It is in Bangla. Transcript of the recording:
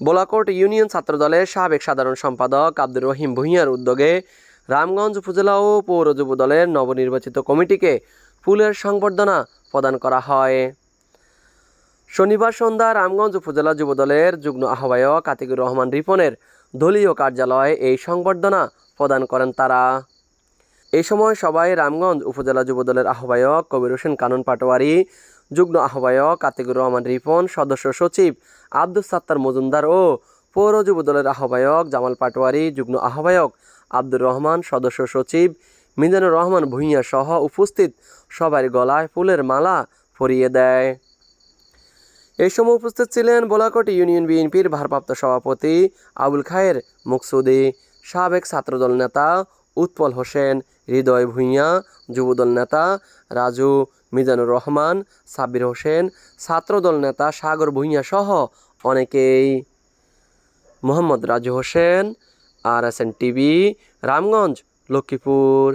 বোলাকোট ইউনিয়ন ছাত্রদলের সাবেক সাধারণ সম্পাদক আব্দুর রহিম ভূঁইয়ার উদ্যোগে রামগঞ্জ উপজেলা ও পৌর যুব দলের নবনির্বাচিত কমিটিকে ফুলের সংবর্ধনা প্রদান করা হয়। শনিবার সন্ধ্যা রামগঞ্জ উপজেলা যুবদলের যুগ্ম আহ্বায়ক আতিকুর রহমান রিপনের দলীয় কার্যালয়ে এই সংবর্ধনা প্রদান করেন তারা। এই সময় সবাই রামগঞ্জ উপজেলা যুবদলের আহ্বায়ক কবির হোসেন কানন পাটোয়ারি যুগ্ম আহ্বায়ক আতিকুর রহমান রিপন, সদস্য সচিব আব্দুল সাত্তার মজুমদার ও পৌর যুবদলের আহ্বায়ক জামাল পাটোয়ারি, যুগ্ম আহ্বায়ক আব্দুর রহমান, সদস্য সচিব মিজানুর রহমান ভূঁইয়া সহ উপস্থিত সবার গলায় ফুলের মালা পরিয়ে দেয়। এই সময় উপস্থিত ছিলেন বোলাকোট ইউনিয়ন বিএনপির ভারপ্রাপ্ত সভাপতি আবুল খায়ের মুকসুদি, সাবেক ছাত্রদল নেতা উৎপল হোসেন, হৃদয় ভূঁইয়া, যুবদল নেতা রাজু মিজানুর রহমান, সাব্বির হোসেন, ছাত্রদল নেতা সাগর ভূঁইয়া সহ অনেকেই। Mohammad Raju Hossain, R S N TV, Ramganj, Lakshmipur.